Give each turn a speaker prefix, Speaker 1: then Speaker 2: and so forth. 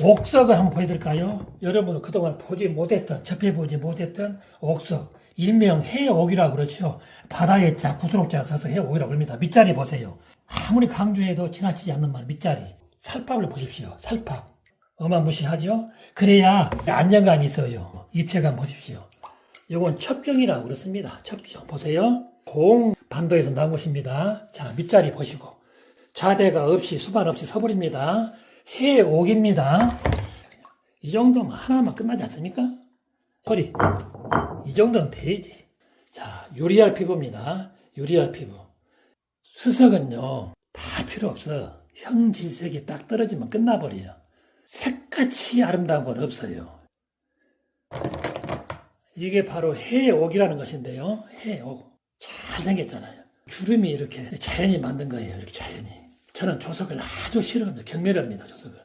Speaker 1: 옥석을 한번 보여드릴까요? 여러분은 그동안 보지 못했던, 접해보지 못했던 옥석. 일명 해옥이라고 그러죠. 바다에 자, 구슬옥자가 서서 해옥이라고 합니다. 밑자리 보세요. 아무리 강조해도 지나치지 않는 말, 밑자리. 살밥을 보십시오. 살밥. 어마무시하죠? 그래야 안정감이 있어요. 입체감 보십시오. 요건 첩경이라고 그렇습니다. 첩경. 보세요. 공 반도에서 나온 것입니다. 자, 밑자리 보시고. 자대가 없이, 수반 없이 서버립니다. 해옥입니다. 이 정도면 하나만 끝나지 않습니까? 소리. 이 정도는 돼야지. 자, 유리알 피부입니다. 유리알 피부. 수석은요, 다 필요 없어. 형질색이 딱 떨어지면 끝나버려요. 색같이 아름다운 건 없어요. 이게 바로 해옥이라는 것인데요. 해옥. 잘생겼잖아요. 주름이 이렇게 자연이 만든 거예요. 이렇게 자연이. 저는 조석을 아주 싫어합니다. 경멸합니다. 조석을.